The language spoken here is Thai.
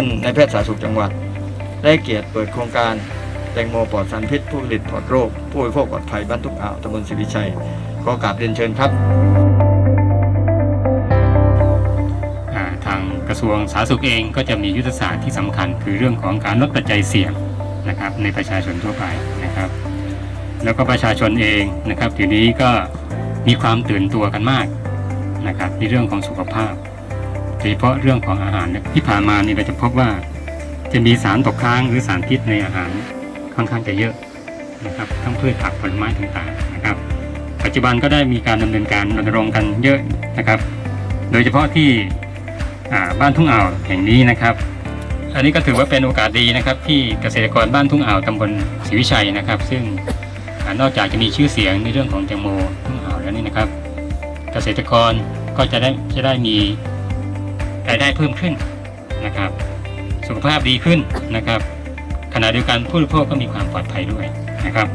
ท่านนายแพทย์สาธารณสุขจังหวัด ได้เกียรติเปิดโครงการแตงโมปลอดสารพิษผู้ผลิตปลอดโรค ผู้บริโภคปลอดภัยบ้านทุกอ่าวตำบลศรีวิชัยขอกราบเรียนเชิญครับทางกระทรวงสาธารณสุขเองก็จะมียุทธศาสตร์ที่สำคัญ คือเรื่องของการลดปัจจัยเสี่ยงนะครับในประชาชนทั่วไปนะครับ แล้วก็ประชาชนเองนะครับทีนี้ก็มีความตื่นตัวกันมากนะครับในเรื่องของสุขภาพ โดยเฉพาะเรื่องของอาหารเนี่ยที่ผ่านมานี่เราจะพบว่าจะมีสารตกค้างหรือสารพิษในอาหารค่อนข้างจะเยอะนะครับทั้งพืชผักผลไม้ต่างๆนะครับ ปัจจุบันก็ได้มีการดำเนินการรณรงค์กันเยอะนะครับ โดยเฉพาะที่บ้านทุ่งอ่าวแห่งนี้นะครับ อันนี้ก็ถือว่าเป็นโอกาสดีนะครับ ที่เกษตรกรบ้านทุ่งอ่าวตำบลศรีวิชัยนะครับ ซึ่งอนอกจากจะมีชื่อเสียงในเรื่องของแตงโมทุ่งอ่าวแล้วนี่นะครับ เกษตรกรก็จะได้จะได้มี รายได้เพิ่มขึ้นนะครับ สุขภาพดีขึ้นนะครับ ขณะเดียวกันผู้บริโภคก็มีความปลอดภัยด้วยนะครับ